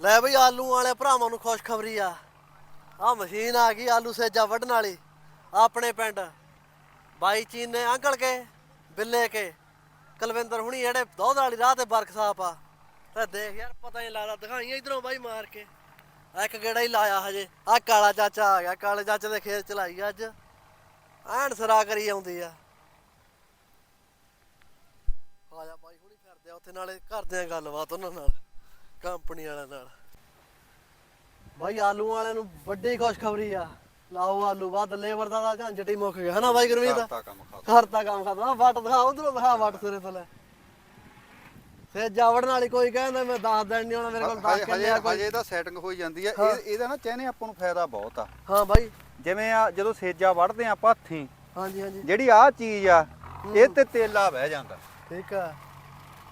ਲੈ ਬਈ ਆਲੂ ਵਾਲੇ ਭਰਾਵਾਂ ਨੂੰ ਖੁਸ਼ਖਬਰੀ ਆ। ਆ ਮਸ਼ੀਨ ਆ ਗਈ ਆਲੂ ਸੇਜਾ ਵੱਢਣ ਵਾਲੀ। ਆਪਣੇ ਪਿੰਡ। ਬਾਈ ਚੀਨ ਨੇ ਅੰਕਲ ਕੇ, ਬਿੱਲੇ ਕੇ। ਕੁਲਵਿੰਦਰ ਹੁਣੀ ਜਿਹੜੇ ਦੁੱਧ ਵਾਲੀ ਰਾਹ ਤੇ ਵਰਕਸ਼ਾਪ ਆ। ਤੇ ਦੇਖ ਯਾਰ, ਪਤਾ ਨਹੀਂ ਲੱਗਦਾ। ਦਿਖਾਈਆਂ ਇਧਰੋਂ ਬਾਈ ਮਾਰ ਕੇ। ਆਹ ਇੱਕ ਗੇੜਾ ਹੀ ਲਾਇਆ ਹਜੇ। ਆ ਕਾਲਾ ਚਾਚਾ ਆ ਗਿਆ। ਕਾਲੇ ਚਾਚੇ ਦੇ ਖੇਤ ਚਲਾਈ ਅੱਜ। ਐਨ ਸਰਾ ਕਰੀ ਆਉਂਦੀ ਆ। ਆ ਜਾ ਬਾਈ ਹੁਣੀ ਫਿਰਦੇ ਆ ਉੱਥੇ, ਨਾਲੇ ਕਰਦੇ ਆ ਗੱਲਬਾਤ ਉਹਨਾਂ ਨਾਲ। ਕੰਪਨੀ ਵਾਲਿਆਂ ਨਾਲ। ਬਾਈ ਆਲੂ ਵਾਲਿਆਂ ਨੂੰ ਵੱਡੀ ਖੁਸ਼ਖਬਰੀ ਆ। ਲਾਓ ਆਲੂ ਵੱਧ ਲੇਬਰ ਦਾ ਤਾਂ ਝੰਜਟ ਹੀ ਮੁੱਕ ਗਿਆ। ਹਨਾ ਬਾਈ ਗੁਰਮੀਤ? ਕਰਤਾ ਕੰਮ ਖਾ ਕਰਤਾ ਕੰਮ ਖਤਮ ਵੱਟ ਦਿਖਾ ਉਧਰੋਂ ਦਿਖਾ ਵੱਟ ਸਿਰੇ ਤੋਂ ਲੈ ਫੇਰ ਜਾਵੜਨ ਵਾਲੀ ਕੋਈ ਕਹਿੰਦਾ ਮੈਂ ਦੱਸ ਦੇਣ ਨਹੀਂ ਆਉਣਾ ਮੇਰੇ ਕੋਲ ਦੱਸ ਹਜੇ ਕੇ ਹਜੇ ਲਿਆ ਕੋਈ। ਹਜੇ ਤਾਂ ਸੈਟਿੰਗ ਹੋਈ ਜਾਂਦੀ ਹਾਂ। ਇਹ ਇਹਦਾ ਨਾ ਚਹਿਨੇ ਆਪਾਂ ਨੂੰ ਫਾਇਦਾ ਬਹੁਤ ਆ। ਹਾਂ ਬਾਈ। ਜਿਵੇਂ ਆ ਜਦੋਂ ਸੇਜਾ ਵੜਦੇ ਆ ਆਪਾਂ ਹੱਥੀਂ ਹਾਂਜੀ ਹਾਂਜੀ। ਜਿਹੜੀ ਆ ਚੀਜ਼ ਆ ਇਹ ਤੇ ਤੇਲਾ ਬਹਿ ਜਾਂਦਾ। ਠੀਕ ਆ।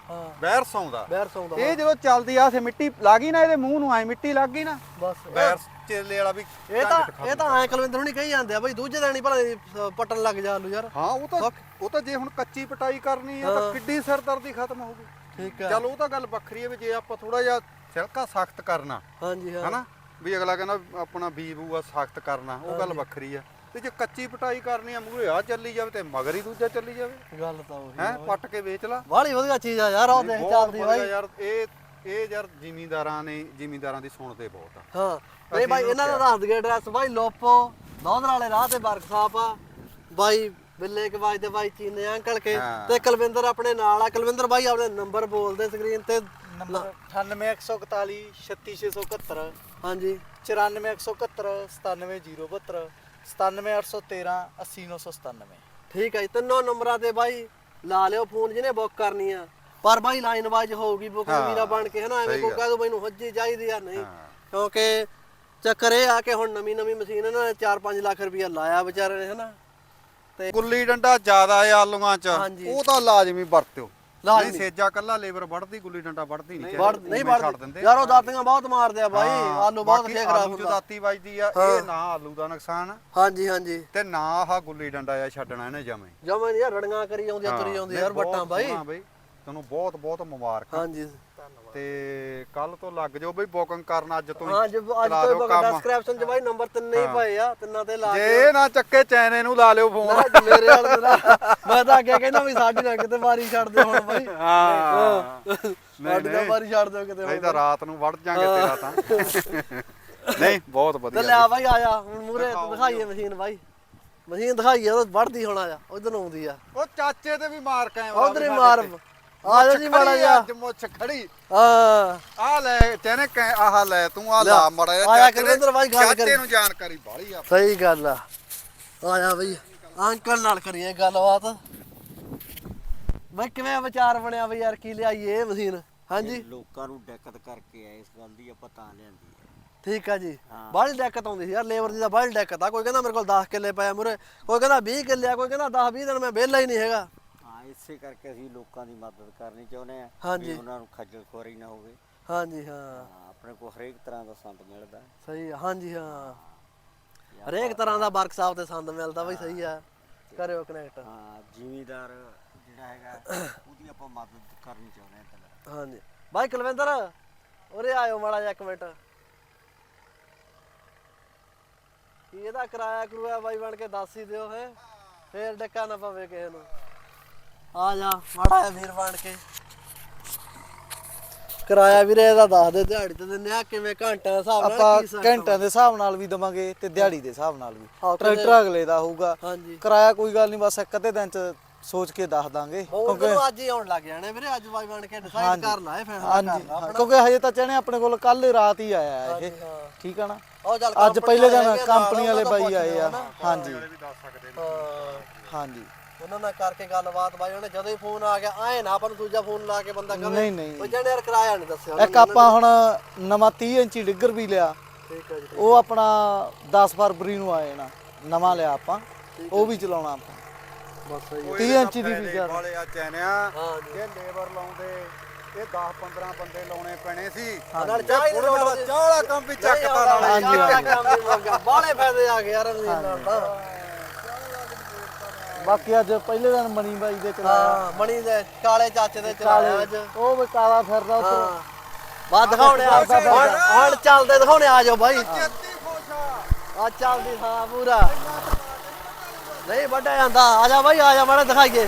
ਹਾਂ। ਬੈਰ ਸੌਂਦਾ। ਬੈਰ ਸੌਂਦਾ ਇਹ ਜਦੋਂ ਚੱਲਦੀ ਆ ਸੇ ਮਿੱਟੀ ਲੱਗੀ ਨਾ ਇਹਦੇ ਮੂੰਹ ਨੂੰ ਐ ਮਿੱਟੀ ਲੱਗ ਗਈ ਨਾ। ਬਸ ਬੈਰ ਚੇਲੇ ਵਾਲਾ ਵੀ ਇਹ ਤਾਂ ਇਹ ਤਾਂ ਐ ਕੁਲਵਿੰਦਰ ਹੁਣੀ ਕਹੀ ਜਾਂਦੇ ਆ ਬਾਈ ਦੂਜੇ ਦਿਨ ਹੀ ਭਲਾ ਪੱਟਣ ਲੱਗ ਜਾ ਆਲੂ ਯਾਰ। ਹਾਂ ਉਹ ਤਾਂ। ਉਹ ਤਾਂ ਜੇ ਹੁਣ ਕੱਚੀ ਪਟਾਈ ਕਰਨੀ ਆ। ਤਾਂ ਕਿੱਡੀ ਸਿਰਦਰਦੀ ਖਤਮ ਹੋਊਗੀ। ਠੀਕ ਆ। ਚਲ ਉਹ ਤਾਂ ਗੱਲ ਵੱਖਰੀ ਹੈ ਵੀ ਜੇ ਆਪਾਂ ਥੋੜਾ ਜਿਹਾ ਸਿਲਕਾ ਸਖਤ ਕਰਨਾ ਹਾਂਜੀ ਹਾਂ। ਹਨਾ? ਵੀ ਅਗਲਾ ਕਹਿੰਦਾ ਆਪਣਾ ਬੀ ਬੂਆ ਸਖਤ ਕਰਨਾ ਉਹ ਗੱਲ ਵੱਖਰੀ ਆ। ਤੇ ਜੇ ਕੱਚੀ ਪਟਾਈ ਕਰਨੀ ਆ ਮੂਹਰੇ ਆ ਚੱਲੀ ਜਾਵੇ ਤੇ ਮਗਰ ਹੀ ਦੂਜਾ ਚੱਲੀ ਜਾਵੇ। ਗੱਲ ਤਾਂ ਉਹੀ ਹੈ ਪੱਟ ਕੇ ਵੇਚ ਲਾ। ਬਾਹਲੀ ਵਧੀਆ ਚੀਜ਼ ਆ ਯਾਰ ਉਹ ਦੇਖ ਚੱਲਦੀ ਬਾਈ। ਯਾਰ ਇਹ ਇਹ ਯਾਰ ਜ਼ਿਮੀਂਦਾਰਾਂ ਨੇ ਜ਼ਿਮੀਂਦਾਰਾਂ ਦੀ ਸੁਣਦੇ ਬਹੁਤ ਆ। ਹਾਂ ਅਸੀਂ ਬਾਈ ਇਹਨਾਂ ਦਾ ਦੱਸ ਦਈਏ ਐਡਰੈਸ ਬਾਈ ਲੋਪੋ ਦੌਧਰ ਵਾਲੇ ਰਾਹ ਤੇ ਵਰਕਸ਼ਾਪ ਆ। ਬਾਈ ਬਿੱਲੇ ਕੇ ਬਾਈ ਦੇ ਬਾਈ ਚੀਨੇ ਅੰਕਲ ਕੇ। ਤੇ ਕੁਲਵਿੰਦਰ ਆਪਣੇ ਨਾਲ ਆ। ਕੁਲਵਿੰਦਰ ਬਾਈ ਆਪਣੇ ਨੰਬਰ ਬੋਲਦੇ ਸਕਰੀਨ ਤੇ। ਨੰਬਰ 98141 36671 ਹਾਂਜੀ। 94171 97072 97813 80997 ਠੀਕ ਹੈ ਜੀ ਤਿੰਨੋਂ ਨੰਬਰਾਂ ਤੇ ਬਾਈ ਲਾ ਲਿਓ ਫੋਨ ਜਿਹਨੇ ਬੁੱਕ ਕਰਨੀ ਆ ਪਰ ਬਾਈ ਲਾਈਨ ਵਾਈਜ਼ ਹੋਊਗੀ ਬੁਕਿੰਗ ਹਾਂ, ਵੀਰਾ ਬਣ ਕੇ ਹਨਾ ਐਵੇਂ ਸਹੀ ਕੋਈ ਗੱਲ। ਕਹਿ ਮੈਨੂੰ ਹੱਜੀ ਚਾਹੀਦੀ ਆ ਨਹੀਂ ਹਾਂ। ਕਿਉਂਕਿ ਚੱਕਰ ਇਹ ਆ ਕਿ ਹੁਣ ਨਵੀਂ ਨਵੀਂ ਮਸ਼ੀਨ ਇਹਨਾਂ ਨੇ 4-5 ਲੱਖ ਰੁਪਇਆ ਲਾਇਆ ਵਿਚਾਰੇ ਨੇ ਹਨਾ ਤੇ ਗੁੱਲੀ ਡੰਡਾ ਜ਼ਿਆਦਾ ਆ ਆਲੂਆਂ ਚ ਹਾਂਜੀ। ਉਹ ਤਾਂ ਲਾਜ਼ਮੀ ਵਰਤਿਓ। ਨਹੀਂ ਸੇਜਾ ਕੱਲਾ ਲੇਬਰ ਵੜਦੀ ਗੁੱਲੀ ਡੰਡਾ ਵੜਦੀ ਨਹੀਂ ਵੜ ਨਹੀਂ ਵੜਦੇ ਯਾਰ ਉਹ ਦਾਤੀਆਂ ਬਹੁਤ ਮਾਰਦੇ ਆ ਬਾਈ ਆਲੂ ਬਹੁਤ ਖੇ ਖਰਾਬ ਹੁੰਦਾ। ਦਾਤੀ ਵੱਜਦੀ ਆ। ਇਹ ਨਾ ਆਲੂ ਦਾ ਨੁਕਸਾਨ। ਹਾਂਜੀ ਹਾਂਜੀ। ਤੇ ਨਾ ਆਹ ਗੁੱਲੀ ਡੰਡਾ ਆ ਛੱਡਣਾ ਇਹਨੇ ਜਮੇ। ਜਮਾਂ ਯਾਰ ਰੜੀਆਂ ਕਰੀ ਆਉਂਦੀਆਂ ਤੁਰੀ ਆਉਂਦੀ ਯਾਰ ਵੱਟਾਂ ਬਾਈ। ਤੁਹਾਨੂੰ ਬਹੁਤ ਬਹੁਤ ਮੁਬਾਰਕਾਂ। ਹਾਂਜੀ। ਤੇ ਕੱਲ ਤੋਂ ਲੱਗ ਜਾਓ ਬਈ ਬੁਕਿੰਗ ਕਰਨ ਅੱਜ ਤੋਂ ਹੀ। ਹਾਂ ਜੇ ਅੱਜ ਤੋਂ ਦਿਓ ਕੰਮ। ਡਿਸਕ੍ਰਿਪਸ਼ਨ ਚ ਬਾਈ ਨੰਬਰ ਤਿੰਨੇ ਹੀ ਪਏ ਆ ਤਿੰਨਾਂ ਤੇ ਲਾ ਜੇ ਕੇ ਇਹ ਨਾ ਚੱਕੇ ਚੈਨੇ ਨੂੰ ਲਾ ਲਿਓ ਫੋਨ ਨਾ ਮੇਰੇ ਵਾਲ ਦੇ ਨਾ। ਮੈਂ ਤਾਂ ਅੱਗੇ ਕਹਿੰਦਾ ਵੀ ਸਾਡੀ ਨਾ ਕਿਤੇ ਵਾਰੀ ਛੱਡ ਦਿਓ ਹੁਣ ਬਾਈ। ਹਾਂ। ਸਾਡੀ ਤਾਂ ਵਾਰੀ ਛੱਡ ਦਿਓ ਕਿਤੇ ਅਸੀਂ ਹੁਣ ਤਾਂ ਰਾਤ ਨੂੰ ਵੜ ਜਾਾਂਗੇ ਤੇਰਾ ਤਾਂ। ਨਹੀਂ ਬਹੁਤ ਤੇ ਵਧੀਆ ਲਿਆ ਬਾਈ ਆ ਜਾ। ਹੁਣ ਮੂਰੇ ਦਿਖਾਈਏ ਮਸ਼ੀਨ ਬਾਈ। ਮਸ਼ੀਨ ਦਿਖਾਈਏ ਉਹ ਵੜਦੀ ਹੁਣ ਆ ਜਾ। ਉਧਰ ਨੂੰ ਆਉਂਦੀ ਆ। ਉਹ ਚਾਚੇ ਤੇ ਵੀ ਮਾਰ ਕੇ ਉਧਰ ਹੀ ਮਾਰ ਆ ਜਾ ਜੀ ਮਾੜਾ ਜਾ ਅੱਜ ਮੁੱਛ ਖੜੀ। ਹਾਂ। ਆ ਲੈ ਤੈਨੇ ਕਹਿ ਆਹ ਲੈ ਤੂੰ ਆ ਲਾ ਮੜਾ ਆਇਆ ਗੁਰਵਿੰਦਰ ਬਾਈ ਗੱਲ ਕਰੀ। ਚਾਚੇ ਨੂੰ ਜਾਣਕਾਰੀ ਬਾਲੀ ਆ। ਸਹੀ ਗੱਲ ਆ। ਆ ਜਾ ਬਈ ਅੰਕਲ ਨਾਲ ਕਰੀਏ ਗੱਲਬਾਤ। ਮੈਂ ਕਿਵੇਂ ਵਿਚਾਰ ਬਣਿਆ ਬਈ ਯਾਰ ਕੀ ਲਿਆਈਏ ਇਹ ਮਸ਼ੀਨ? ਹਾਂਜੀ? ਲੋਕਾਂ ਨੂੰ ਦਿੱਕਤ ਕਰਕੇ ਆ ਇਸ ਗੱਲ ਦੀ ਆਪਾਂ ਤਾਂ ਲਿਆਂਦੀ ਠੀਕ ਆ ਜੀ। ਬਾਹਲੀ ਦਿੱਕਤ ਆਉਂਦੀ ਸੀ ਯਾਰ ਲੇਬਰ ਦੀ ਤਾਂ ਬਾਹਲੀ ਦਿੱਕਤ ਆ। ਕੋਈ ਕਹਿੰਦਾ ਮੇਰੇ ਕੋਲ 10 ਕਿੱਲੇ ਪਏ ਮੁਰੇ ਕੋਈ ਕਹਿੰਦਾ 20 ਕਿੱਲੇ ਆ ਕੋਈ ਕਹਿੰਦਾ 10 20 ਦਿਨ ਮੈਂ ਵਿਹਲਾ ਹੀ ਨਹੀਂ ਹੈਗਾ। ਇਸੇ ਕਰਕੇ ਅਸੀਂ ਲੋਕਾਂ ਦੀ ਮਦਦ ਕਰਨੀ ਚਾਹੁੰਦੇ ਆ ਹਾਂਜੀ। ਉਹਨਾਂ ਨੂੰ ਖੱਜਲ ਖੁਆਰੀ ਨਾ ਹੋਵੇ। ਹਾਂਜੀ ਹਾਂ। ਹਾਂ, ਆਪਣੇ ਕੋਲ ਹਰੇਕ ਤਰ੍ਹਾਂ ਦਾ ਸੰਦ ਮਿਲਦਾ। ਸਹੀ ਆ ਹਾਂਜੀ ਹਾਂ। ਹਰੇਕ ਤਰ੍ਹਾਂ ਦਾ ਵਰਕਸ਼ਾਪ ਤੇ ਸੰਦ ਮਿਲਦਾ ਬਈ ਸਹੀ ਆ। ਕਰਿਓ ਕਨੈਕਟ। ਹਾਂ ਜ਼ਿਮੀਦਾਰ ਜਿਹੜਾ ਹੈਗਾ ਉਹਦੀ ਆਪਾਂ ਮਦਦ ਕਰਨੀ ਚਾਹੁੰਦੇ ਆ ਪਹਿਲਾਂ ਹਾਂਜੀ। ਬਾਈ ਕੁਲਵਿੰਦਰ ਉਰੇ ਆਇਓ ਮਾੜਾ ਜਿਹਾ ਇੱਕ ਮਿੰਟ। ਕੀ ਇਹਦਾ ਕਿਰਾਇਆ ਕਰੂਆ ਬਾਈ ਬਣ ਕੇ ਦੱਸ ਹੀ ਦਿਓ ਹੈ ਫੇਰ ਡੱਕਾ ਨਾ ਪਵੇ ਕਿਸੇ ਨੂੰ। ਆ ਜਾ ਮਾੜਾ। ਜਿਹਾ ਵੀਰ ਬਣ ਕੇ। ਕਿਰਾਇਆ ਵੀਰੇ ਇਹਦਾ ਦੱਸ ਦੇ ਦਿਹਾੜੀ ਤੇ ਦਿੰਦੇ ਆ ਕਿਵੇਂ ਘੰਟਿਆਂ ਦੇ ਹਿਸਾਬ ਨਾਲ ਆਪਾਂ ਕੀ ਘੰਟਿਆਂ ਦੇ ਹਿਸਾਬ ਨਾਲ ਵੀ ਦਵਾਂਗੇ ਤੇ ਦਿਹਾੜੀ ਦੇ ਹਿਸਾਬ ਨਾਲ ਵੀ। ਹਾਂ, ਟਰੈਕਟਰ ਅਗਲੇ ਦਾ ਹੋਊਗਾ। ਹਾਂਜੀ। ਕਿਰਾਇਆ ਕੋਈ ਗੱਲ ਨਹੀਂ ਬਸ ਇੱਕ ਅੱਧੇ ਦਿਨ ਚ ਸੋਚ ਕੇ ਦੱਸ ਦਾਂਗੇ। ਹੋਰ ਮੈਨੂੰ ਅੱਜ ਹੀ ਆਉਣ ਲੱਗ ਜਾਣੇ ਵੀਰੇ ਅੱਜ ਬਾਈ ਬਣ ਕੇ ਡਿਸਾਈਡ ਕਰ ਲਾ ਇਹ ਫੈਸਲਾ ਹਾਂਜੀ। ਕਰ ਲਾ ਹਾਂ, ਕਿਉਂਕਿ ਹਜੇ ਤਾਂ ਚਣੇ ਆਪਣੇ ਕੋਲ ਕੱਲ ਰਾਤ ਹੀ ਆਇਆ ਹੈ ਇਹ ਹਾਂ। ਠੀਕ ਆ ਨਾ? ਉਹ ਚੱਲ ਅੱਜ company ਪਹਿਲੇ ਦਿਨ ਕੰਪਨੀ ਵਾਲੇ ਉਹਨਾਂ ਬਾਈ ਆਏ ਆ ਨਾ। ਹਾਂਜੀ। ਹਾਂ। ਹਾਂਜੀ। ਉਹਨਾਂ ਨਾਲ ਕਰਕੇ ਗੱਲਬਾਤ ਬਾਈ ਉਹਨੇ ਜਦੋਂ ਹੀ ਫੋਨ ਆ ਗਿਆ ਆਏ ਨਾ ਆਪਾਂ ਨੂੰ ਦੂਜਾ ਫੋਨ ਲਾ ਕੇ ਬੰਦਾ ਕਹੇ ਨਹੀਂ, ਨਹੀਂ। ਉਹ ਜਣੇ ਯਾਰ ਕਿਰਾਇਆ ਨਹੀਂ ਦੱਸਿਆ ਇੱਕ ਆਪਾਂ ਹੁਣ ਨਵਾਂ 30 ਇੰਚੀ ਡਿੱਗਰ ਵੀ ਲਿਆ ਠੀਕ ਹੈ ਜੀ ਉਹ ਆਪਣਾ 10 ਫਰਵਰੀ ਨੂੰ ਆਏ ਨਾ ਨਵਾਂ ਲਿਆ ਆਪਾਂ ਉਹ ਵੀ ਚਲਾਉਣਾ ਆਪਾਂ। ਬਸ ਸਹੀ 30 ਇੰਚੀ ਦੀ ਵੀ ਜ਼ਿਆਦਾ। ਵਾਲੇ ਆ ਚੈਨਿਆ ਹਾਂ ਜੀ। ਇਹ ਲੇਬਰ ਲਾਉਂਦੇ ਇਹ 10 15 ਬੰਦੇ ਲਾਉਣੇ ਪੈਣੇ ਸੀ। ਨਾਲ ਚਾਹ ਹੀ ਲੋੜ ਚਾਹ ਵਾਲਾ ਕੰਮ ਵੀ ਚੱਕਤਾ ਨਾਲੇ। ਹਾਂਜੀ ਬਾਲੇ ਫਾਇਦੇ ਆ ਗਏ ਯਾਰ ਮਸ਼ੀਨ ਨਾਲ ਤਾਂ। ਬਾਕੀ ਅੱਜ ਪਹਿਲੇ ਦਿਨ ਮਣੀ ਬਾਈ ਦੇ ਚਲਾਇਆ ਹਾਂ ਮਣੀ ਦੇ ਕਾਲੇ ਚਾਚੇ ਦੇ ਚਲਾਇਆ ਅੱਜ। ਉਹ ਵੀ ਕਾਲਾ ਫਿਰਦਾ ਉੱਧਰ ਬਾਅਦ ਦਿਖਾਉਣੇ ਆ। ਹੁਣ ਹੁਣ ਚੱਲਦੇ ਦਿਖਾਉਣੇ ਆ ਜਾਓ ਬਾਈ। ਆ ਚੱਲਦੀ ਹਾਂ ਪੂਰਾ। ਨਹੀਂ ਵੱਡਾ ਜਾਂਦਾ। ਆ ਜਾ ਬਾਈ ਆ ਜਾ ਮਾੜਾ ਦਿਖਾਈਏ।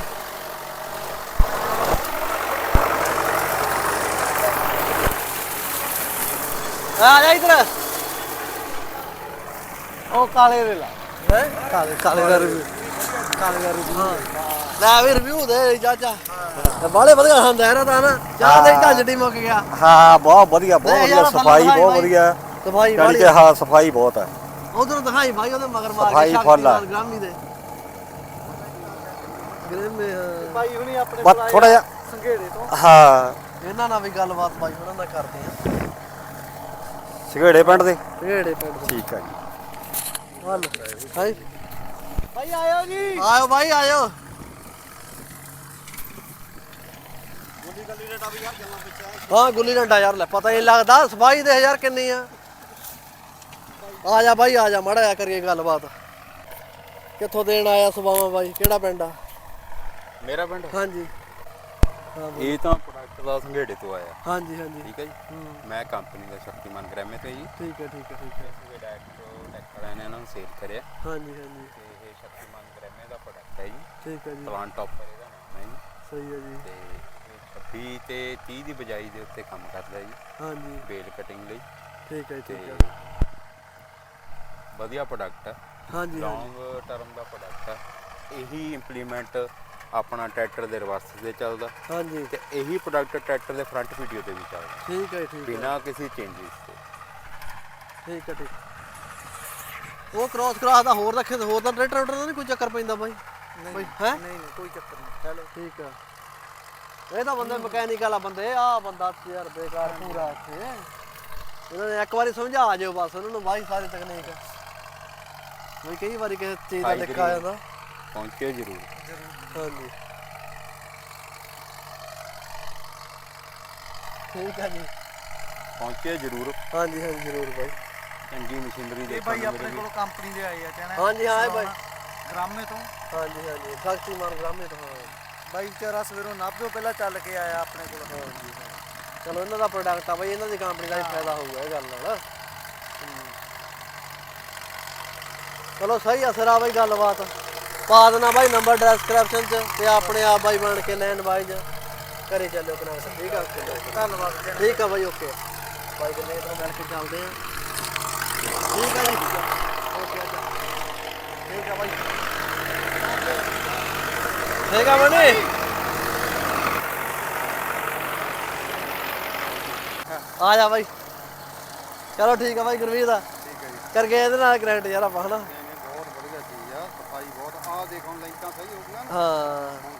ਆ ਜਾ ਇਧਰ। ਉਹ ਕਾਲੇ ਦੇ ਲਾ ਹੈ? ਕਾਲੇ ਕਾਲੇ ਦਾ ਕਾਲੇ ਰਿਵਿਊ ਹਾਂ। ਲੈ ਵੀ ਰਿਵਿਊ ਦੇ ਚਾਚਾ। ਬਾਲੇ ਵਧੀਆ ਖਾਂਦਾ ਹੈ ਨਾ ਤਾਂ ਨਾ। ਚਾਹ ਦੇ ਢੱਜ ਡੀ ਮੁੱਕ ਗਿਆ। ਹਾਂ ਬਹੁਤ ਵਧੀਆ ਬਹੁਤ ਵਧੀਆ ਸਫ਼ਾਈ ਬਹੁਤ। ਵਧੀਆ। ਸਫ਼ਾਈ ਵਾਲੀ ਹਾਂ ਸਫ਼ਾਈ ਬਹੁਤ ਹੈ। ਉਧਰ ਦਿਖਾਈ ਭਾਈ ਉਹਦੇ ਮਗਰ ਮਾਰ ਕੇ। ਸ਼ਕਤੀਮਾਨ ਗ੍ਰਾਮੀ ਦੇ। ਗ੍ਰਾਮੀ ਹਾਂ। ਭਾਈ ਹੁਣੀ ਆਪਣੇ ਬਸ ਥੋੜਾ ਜਿਹਾ। ਸੰਘੇੜੇ ਤੋਂ। ਹਾਂ। ਇਹਨਾਂ ਨਾਲ ਵੀ ਗੱਲਬਾਤ ਭਾਈ ਉਹਨਾਂ ਨਾਲ ਕਰਦੇ ਆ ਸਿਗੜੇ ਪਿੰਡ ਦੇ? ਢੇੜੇ ਪਿੰਡ ਠੀਕ ਹੈ ਜੀ। ਹਲ ਹਾਈ ਭਾਈ ਆਇਓ ਜੀ। ਆਇਓ ਭਾਈ ਆਇਓ। ਹਾਂ ਗੁੱਲੀ ਡੰਡਾ ਯਾਰ ਲੈ ਪਤਾ ਨਹੀਂ ਲੱਗਦਾ। ਸਫ਼ਾਈ ਦੇ ਯਾਰ ਕਿੰਨੀ ਆ। ਆ ਜਾ ਭਾਈ ਆ ਜਾ ਮੜਾ ਜਾ ਕਰੀਏ ਗੱਲਬਾਤ। ਕਿੱਥੋਂ ਦੇਣ ਆਇਆ ਸਵਾਵਾਂ ਬਾਈ ਕਿਹੜਾ ਪਿੰਡ ਆ? ਮੇਰਾ ਪਿੰਡ? ਹਾਂਜੀ। ਇਹ ਤਾਂ ਪ੍ਰੋਡਕਟ ਦਾ ਸੰਘੇੜੇ ਤੋਂ ਆਇਆ। ਹਾਂਜੀ ਹਾਂਜੀ। ਠੀਕ ਹੈ ਜੀ? ਮੈਂ ਕੰਪਨੀ ਦਾ ਸ਼ਕਤੀਮਾਨ ਗ੍ਰਾਮੇ ਤੋਂ ਜੀ। ਠੀਕ ਹੈ ਠੀਕ ਹੈ ਠੀਕ ਹੈ ਇਹ ਡਾਇਰੈਕਟ ਟੈਕ ਵਾਲਿਆਂ ਨੇ ਇਹਨਾਂ ਨੂੰ ਸੇਲ ਕਰਿਆ। ਹਾਂਜੀ ਹਾਂਜੀ। ਤੇ ਇਹ ਸ਼ਕਤੀਮਾਨ ਗ੍ਰਾਮੇ ਦਾ ਪ੍ਰੋਡਕਟ ਹੈ ਜੀ। ਠੀਕ ਹੈ ਜੀ। ਪਲਾਂਟ ਟੌਪਰ ਇਹਦਾ ਨਾਮ ਹੈ ਜੀ। ਸਹੀ ਹੈ ਜੀ। ਤੇ ਇਹ 26 ਤੇ 30 ਦੀ ਬਜਾਈ ਦੇ ਉੱਤੇ ਕੰਮ ਕਰਦਾ ਜੀ। ਹਾਂਜੀ। ਬੇਲ ਕਟਿੰਗ ਲਈ। ਠੀਕ ਹੈ ਤੇ ਠੀਕ ਹੈ। ਵਧੀਆ ਪ੍ਰੋਡਕਟ ਹੈ। ਹਾਂਜੀ ਲੌਂਗ ਟਰਮ ਦਾ ਪ੍ਰੋਡਕਟ ਹੈ। ਇਹੀ ਇੰਪਲੀਮੈਂਟ ਆਪਣਾ ਟਰੈਕਟਰ ਦੇ ਰਿਵਰਸ ਤੇ ਚੱਲਦਾ। ਹਾਂਜੀ। ਤੇ ਇਹੀ ਪ੍ਰੋਡਕਟ ਟਰੈਕਟਰ ਦੇ ਫਰੰਟ ਵੀਡੀਓ ਤੇ ਵੀ ਚੱਲਦਾ। ਠੀਕ ਹੈ ਠੀਕ ਹੈ। ਬਿਨਾਂ ਕਿਸੇ ਚੇਂਜਸ ਤੇ। ਠੀਕ ਹੈ ਠੀਕ ਉਹ ਕ੍ਰਾਸ ਕਰਾਸ ਦਾ ਹੋਰ ਰੱਖੇ ਤੇ ਹੋਰ ਤਾਂ ਟਰੈਕਟਰ ਟਰੈਕਟਰ ਦਾ ਨਹੀਂ ਕੋਈ ਚੱਕਰ ਪੈਂਦਾ ਬਾਈ? ਬਾਈ ਹੈ? ਨਹੀਂ ਨਹੀਂ ਕੋਈ ਚੱਕਰ ਨਹੀਂ। ਚਲੋ ਠੀਕ ਆ। ਇਹ ਤਾਂ ਬੰਦੇ ਮਕੈਨੀਕਲ ਆ ਬੰਦੇ ਆ ਬੰਦਾ ਯਾਰ ਬੇਕਾਰ ਪੂਰਾ ਇੱਥੇ। ਇਹਨਾਂ ਨੇ ਇੱਕ ਵਾਰੀ ਸਮਝਾ ਜਿਓ ਬਸ ਉਹਨਾਂ ਨੂੰ ਬਾਈ ਸਾਰੀ ਤਕਨੀਕ। ਵੀ ਕਈ ਵਾਰੀ ਕਿਸੇ ਚੀਜ਼ ਦਾ ਲਿਖਾ ਆ। ਜਾਂਦਾ ਪਹੁੰਚਿਓ ਜ਼ਰੂਰ। ਹਾਂਜੀ। ਠੀਕ ਹੈ ਜੀ। ਪਹੁੰਚਿਓ ਜ਼ਰੂਰ। ਹਾਂਜੀ ਹਾਂਜੀ ਜ਼ਰੂਰ ਬਾਈ। ਚੰਗੀ ਮਸ਼ੀਨਰੀ ਇਹ ਦੇਖਣ ਬਾਈ ਨੂੰ ਆਪਣੇ ਮਿਲੇਗੀ। ਕੋਲ ਕੰਪਨੀ ਦੇ ਆਏ ਆ ਕਹਿਣਾ ਹਾਂਜੀ, ਹਾਂ, ਇਹ ਬਾਈ। ਗ੍ਰਾਮੇ ਤੋਂ। ਹਾਂਜੀ ਹਾਂਜੀ ਸ਼ਕਤੀਮਾਨ ਗ੍ਰਾਮੇ ਤੋਂ ਹਾਂ। ਬਾਈ ਵਿਚਾਰਾ ਸਵੇਰੋਂ ਨਾਭਿਓ ਪਹਿਲਾਂ ਚੱਲ ਕੇ ਆਇਆ ਆਪਣੇ ਕੋਲ। ਹਾਂਜੀ। ਚਲੋ ਇਹਨਾਂ ਦਾ ਪ੍ਰੋਡਕਟ ਆ ਬਈ ਇਹਨਾਂ ਦੀ ਕੰਪਨੀ ਦਾ ਵੀ ਫਾਇਦਾ ਹੋਊਗਾ ਇਹ ਗੱਲ ਨਾਲ। ਚਲੋ ਸਹੀ ਆ ਸਿਰਾ ਬਈ ਗੱਲਬਾਤ। ਪਾ ਦੇਣਾ ਬਾਈ ਨੰਬਰ ਡਿਸਕ੍ਰਿਪਸ਼ਨ ਚ ਤੇ ਆਪਣੇ ਆਪ ਬਾਈ ਬਣ ਕੇ ਲੈਣ ਬਾਈ ਜਾਂ ਘਰੇ ਚੱਲਿਓ ਕਨਾਲ ਠੀਕ ਆ? ਧੰਨਵਾਦ ਠੀਕ ਆ ਬਾਈ ਓਕੇ ਬਾਈ ਕਿੰਨੇ ਤੋਂ ਮਿਲ ਕੇ ਚੱਲਦੇ ਆ? ਠੀਕ ਆ ਜੀ ਓਕੇ ਅੱਛਾ ਠੀਕ ਆ ਬਾਈ ਠੀਕ ਆ ਬਣੇ ਆ ਜਾ ਬਾਈ। ਚਲੋ ਠੀਕ ਆ ਬਾਈ ਗੁਰਵੀਰ ਦਾ। ਠੀਕ ਹੈ ਜੀ। ਕਰਕੇ ਇਹਦੇ ਨਾਲ ਕਨੈਕਟ ਯਾਰ ਆਪਾਂ ਹਨਾ? ਬਹੁਤ ਵਧੀਆ ਚੀਜ਼ ਆ ਸਫ਼ਾਈ ਬਹੁਤ ਆ। ਦੇਖ ਹੁਣ ਲਾਈਟਾਂ ਸਹੀ ਹੋ ਗਈਆਂ ਨਾ। ਹਾਂ। ਹੁਣ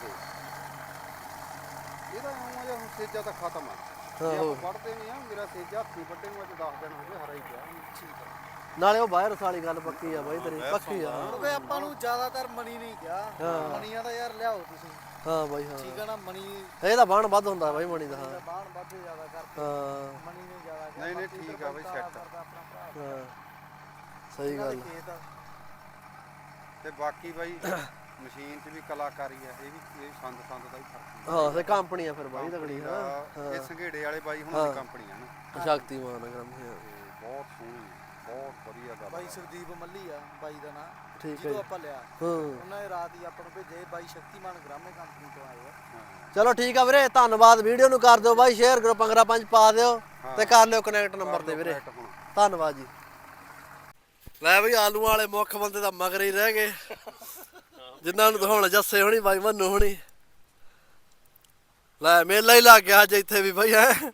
ਇਹਦਾ ਆ ਜਿਹਾ ਹੁਣ ਸੇਜਾ ਤਾਂ ਖਤਮ ਆ। ਹਾਂ, ਜੇ ਹੋ। ਆਪਾਂ ਵੜਦੇ ਨਹੀਂ ਆ ਮੇਰਾ ਸੇਜਾ ਹੱਥੀ ਵੱਡੇ ਨੂੰ ਅੱਜ 10 ਦਿਨ ਹੋ ਗਏ ਹਰਾ ਹੀ ਪਿਆ। ਠੀਕ ਆ। ਨਾਲੇ ਉਹ ਵਾਇਰਸ ਵਾਲੀ ਗੱਲ ਪੱਕੀ ਆ ਬਾਈ ਤੇਰੀ ਪੱਕੀ ਆ। ਕਿਉਂਕਿ ਆਪਾਂ ਨੂੰ ਜ਼ਿਆਦਾਤਰ ਮਣੀ ਨਹੀਂ ਹਾਂ। ਕਿਹਾ ਮਣੀਆਂ ਦਾ ਯਾਰ ਲਿਆਓ ਤੁਸੀਂ। ਹਾਂ ਬਾਈ ਹਾਂ। ਠੀਕ ਆ ਨਾ ਮਣੀ ਇਹ ਤਾਂ ਬਾਣ ਵੱਧ ਹੁੰਦਾ ਬਾਈ ਮਣੀ ਦਾ ਹਾਂ। ਬਾਣ ਵਾਧੇ ਜ਼ਿਆਦਾ ਕਰਦੇ ਹਾਂ। ਮਣੀ ਨੇ ਜ਼ਿਆਦਾ ਨਹੀਂ ਨਹੀਂ ਠੀਕ ਆ ਬਈ ਸੈੱਟ ਹਾਂ। ਸਹੀ ਗੱਲ। ਤੇ ਬਾਕੀ ਬਾਈ ਮਸ਼ੀਨ 'ਚ ਵੀ ਕਲਾਕਾਰੀ ਆ ਇਹ ਵੀ ਇਹ ਸੰਦ ਸੰਦ ਦਾ ਹੀ ਫ਼ਰਕ ਹਾਂ ਤੇ ਕੰਪਨੀ ਆ ਫਿਰ ਬਾਈ ਤਗੜੀ ਹਾਂ। ਇਹ ਸੰਘੇੜੇ ਵਾਲੇ ਬਾਈ ਹੁਣ ਹਾਂ। ਕੰਪਨੀ ਆ ਨਾ। ਸ਼ਕਤੀਮਾਨ ਗ੍ਰਾਮੀ ਹਾਂ ਬਹੁਤ ਸੋਹਣੀ ਬਹੁਤ ਵਧੀਆ ਗੱਲ ਬਾਈ। ਸੁਖਦੀਪ ਮੱਲੀ ਆ ਬਾਈ ਦਾ ਨਾਂ। ਠੀਕ ਹੈ ਜੀ। ਆਪਾਂ ਲਿਆ। ਹਾਂ। ਉਹਨਾਂ ਨੇ ਰਾਤ ਹੀ ਆਪਾਂ ਨੂੰ ਭੇਜੇ ਬਾਈ ਸ਼ਕਤੀਮਾਨ ਗ੍ਰਾਮੇ ਕੰਪਨੀ ਤੋਂ ਆਏ ਆ। ਚਲੋ ਠੀਕ ਆ ਵੀਰੇ ਧੰਨਵਾਦ। ਵੀਡੀਓ ਨੂੰ ਕਰ ਦਿਓ ਬਾਈ ਸ਼ੇਅਰ ਕਰੋ ਪੰਗਰਾ ਪੰਜ ਪਾ ਦਿਓ ਤੇ ਕਰ ਲਿਓ ਕਨੈਕਟ ਨੰਬਰ ਤੇ ਵੀਰੇ। ਹੁਣ। ਧੰਨਵਾਦ ਜੀ। ਲੈ ਬਈ ਆਲੂਆਂ ਵਾਲੇ ਮੁੱਖ ਬੰਦੇ ਤਾਂ ਮਗਰ ਹੀ ਰਹਿ ਗਏ। ਜਿਨ੍ਹਾਂ ਨੂੰ ਦਿਖਾਉਣ ਜੱਸੇ ਹੋਣੀ ਬਾਈ ਮੰਨੂ ਹੋਣੀ। ਲੈ ਮੇਲਾ ਹੀ ਲੱਗ ਗਿਆ ਅੱਜ ਇੱਥੇ ਵੀ ਬਈ ਹੈ।